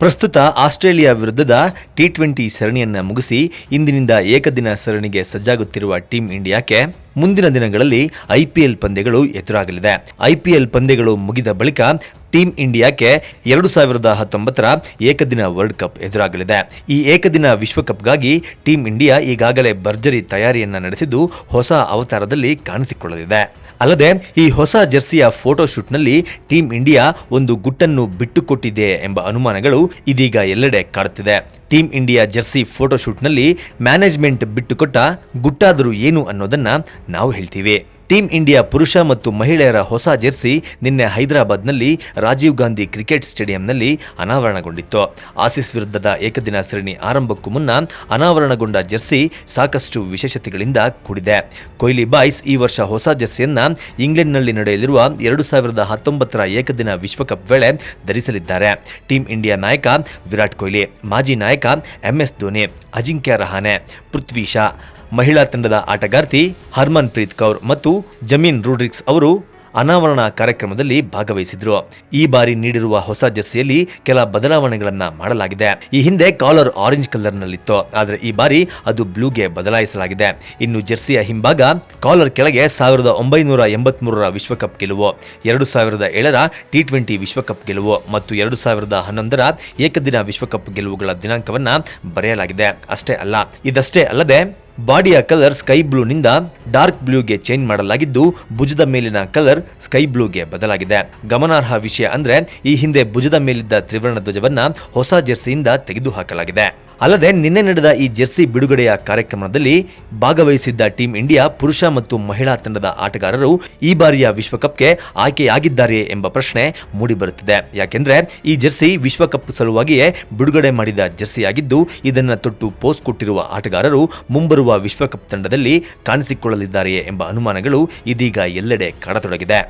ಪ್ರಸ್ತುತ ಆಸ್ಟ್ರೇಲಿಯಾ ವಿರುದ್ಧದ T twenty ಸರಣಿಯನ್ನು ಮುಗಿಸಿ ಇಂದಿನಿಂದ ಏಕದಿನ ಸರಣಿಗೆ ಸಜ್ಜಾಗುತ್ತಿರುವ ಟೀಂ ಇಂಡಿಯಾಕ್ಕೆ ಮುಂದಿನ ದಿನಗಳಲ್ಲಿ ಐಪಿಎಲ್ ಪಂದ್ಯಗಳು ಎದುರಾಗಲಿದೆ. ಐಪಿಎಲ್ ಪಂದ್ಯಗಳು ಮುಗಿದ ಬಳಿಕ ಟೀಂ ಇಂಡಿಯಾಕ್ಕೆ ಎರಡು ಸಾವಿರದ ಹತ್ತೊಂಬತ್ತರ ಏಕದಿನ ವರ್ಲ್ಡ್ ಕಪ್ ಎದುರಾಗಲಿದೆ. ಈ ಏಕದಿನ ವಿಶ್ವಕಪ್ಗಾಗಿ ಟೀಂ ಇಂಡಿಯಾ ಈಗಾಗಲೇ ಭರ್ಜರಿ ತಯಾರಿಯನ್ನು ನಡೆಸಿದ್ದು ಹೊಸ ಅವತಾರದಲ್ಲಿ ಕಾಣಿಸಿಕೊಳ್ಳಲಿದೆ. ಅಲ್ಲದೆ ಈ ಹೊಸ ಜೆರ್ಸಿಯ ಫೋಟೋಶೂಟ್ನಲ್ಲಿ ಟೀಂ ಇಂಡಿಯಾ ಒಂದು ಗುಟ್ಟನ್ನು ಬಿಟ್ಟುಕೊಟ್ಟಿದೆ ಎಂಬ ಅನುಮಾನಗಳು ಇದೀಗ ಎಲ್ಲೆಡೆ ಕಾಡುತ್ತಿದೆ. ಟೀಂ ಇಂಡಿಯಾ ಜೆರ್ಸಿ ಫೋಟೋಶೂಟ್ನಲ್ಲಿ ಮ್ಯಾನೇಜ್ಮೆಂಟ್ ಬಿಟ್ಟುಕೊಟ್ಟ ಗುಟ್ಟಾದರೂ ಏನು ಅನ್ನೋದನ್ನ ನಾವು ಹೇಳ್ತೀವಿ. ಟೀಂ ಇಂಡಿಯಾ ಪುರುಷ ಮತ್ತು ಮಹಿಳೆಯರ ಹೊಸ ಜೆರ್ಸಿ ನಿನ್ನೆ ಹೈದರಾಬಾದ್ನಲ್ಲಿ ರಾಜೀವ್ ಗಾಂಧಿ ಕ್ರಿಕೆಟ್ ಸ್ಟೇಡಿಯಂನಲ್ಲಿ ಅನಾವರಣಗೊಂಡಿತ್ತು. ಆಸಿಸ್ ವಿರುದ್ಧದ ಏಕದಿನ ಸರಣಿ ಆರಂಭಕ್ಕೂ ಮುನ್ನ ಅನಾವರಣಗೊಂಡ ಜೆರ್ಸಿ ಸಾಕಷ್ಟು ವಿಶೇಷತೆಗಳಿಂದ ಕೂಡಿದೆ. ಕೊಹ್ಲಿ ಬಾಯ್ಸ್ ಈ ವರ್ಷ ಹೊಸ ಜೆರ್ಸಿಯನ್ನ ಇಂಗ್ಲೆಂಡ್ನಲ್ಲಿ ನಡೆಯಲಿರುವ ಎರಡು ಸಾವಿರದ ಹತ್ತೊಂಬತ್ತರ ಏಕದಿನ ವಿಶ್ವಕಪ್ ವೇಳೆ ಧರಿಸಲಿದ್ದಾರೆ. ಟೀಂ ಇಂಡಿಯಾ ನಾಯಕ ವಿರಾಟ್ ಕೊಹ್ಲಿ, ಮಾಜಿ ನಾಯಕ ಎಂಎಸ್ ಧೋನಿ, ಅಜಿಂಕ್ಯ ರಹಾನೆ, ಪೃಥ್ವಿ ಶಾ ಮಹಿಳಾ ತಂಡದ ಆಟಗಾರ್ತಿ ಹರ್ಮನ್ ಪ್ರೀತ್ ಕೌರ್ ಮತ್ತು ಜಮೀನ್ ರೂಡ್ರಿಕ್ಸ್ ಅವರು ಅನಾವರಣ ಕಾರ್ಯಕ್ರಮದಲ್ಲಿ ಭಾಗವಹಿಸಿದ್ರು. ಈ ಬಾರಿ ನೀಡಿರುವ ಹೊಸ ಜರ್ಸಿಯಲ್ಲಿ ಕೆಲ ಬದಲಾವಣೆಗಳನ್ನ ಮಾಡಲಾಗಿದೆ. ಈ ಹಿಂದೆ ಕಾಲರ್ ಆರೆಂಜ್ ಕಲರ್ನಲ್ಲಿತ್ತು. ಆದರೆ ಈ ಬಾರಿ ಅದು ಬ್ಲೂಗೆ ಬದಲಾಯಿಸಲಾಗಿದೆ. ಇನ್ನು ಜೆರ್ಸಿಯ ಹಿಂಭಾಗ ಕಾಲರ್ ಕೆಳಗೆ ಸಾವಿರದ ಒಂಬೈನೂರ ಎಂಬತ್ಮೂರರ ವಿಶ್ವಕಪ್ ಗೆಲುವು, ಎರಡು ಸಾವಿರದ ಏಳರ ಟಿ ಟ್ವೆಂಟಿ ವಿಶ್ವಕಪ್ ಗೆಲುವು ಮತ್ತು ಎರಡು ಸಾವಿರದ ಹನ್ನೊಂದರ ಏಕದಿನ ವಿಶ್ವಕಪ್ ಗೆಲುವುಗಳ ದಿನಾಂಕವನ್ನ ಬರೆಯಲಾಗಿದೆ. ಅಷ್ಟೇ ಅಲ್ಲ, ಇದಷ್ಟೇ ಅಲ್ಲದೆ ಬಾಡಿಯ ಕಲರ್ ಸ್ಕೈ ಬ್ಲೂನಿಂದ ಡಾರ್ಕ್ ಬ್ಲೂಗೆ ಚೇಂಜ್ ಮಾಡಲಾಗಿದ್ದು ಭುಜದ ಮೇಲಿನ ಕಲರ್ ಸ್ಕೈ ಬ್ಲೂಗೆ ಬದಲಾಗಿದೆ. ಗಮನಾರ್ಹ ವಿಷಯ ಅಂದ್ರೆ ಈ ಹಿಂದೆ ಭುಜದ ಮೇಲಿದ್ದ ತ್ರಿವರ್ಣ ಧ್ವಜವನ್ನ ಹೊಸ ಜೆರ್ಸಿಯಿಂದ ತೆಗೆದುಹಾಕಲಾಗಿದೆ. ಅಲ್ಲದೆ ನಿನ್ನೆ ನಡೆದ ಈ ಜೆರ್ಸಿ ಬಿಡುಗಡೆಯ ಕಾರ್ಯಕ್ರಮದಲ್ಲಿ ಭಾಗವಹಿಸಿದ್ದ ಟೀಂ ಇಂಡಿಯಾ, ಪುರುಷ ಮತ್ತು ಮಹಿಳಾ ತಂಡದ ಆಟಗಾರರು ಈ ಬಾರಿಯ ವಿಶ್ವಕಪ್ಗೆ ಆಯ್ಕೆಯಾಗಿದ್ದಾರೆ ಎಂಬ ಪ್ರಶ್ನೆ ಮೂಡಿಬರುತ್ತಿದೆ. ಯಾಕೆಂದ್ರೆ ಈ ಜೆರ್ಸಿ ವಿಶ್ವಕಪ್ ಸಲುವಾಗಿಯೇ ಬಿಡುಗಡೆ ಮಾಡಿದ ಜೆರ್ಸಿಯಾಗಿದ್ದು, ಇದನ್ನು ತೊಟ್ಟು ಪೋಸ್ ಕೊಟ್ಟಿರುವ ಆಟಗಾರರು ಮುಂಬರುವ ವಿಶ್ವಕಪ್ ತಂಡದಲ್ಲಿ ಕಾಣಿಸಿಕೊಳ್ಳಲಿದ್ದಾರೆಯೇ ಎಂಬ ಅನುಮಾನಗಳು ಇದೀಗ ಎಲ್ಲೆಡೆ ಕಾಡತೊಡಗಿದೆ.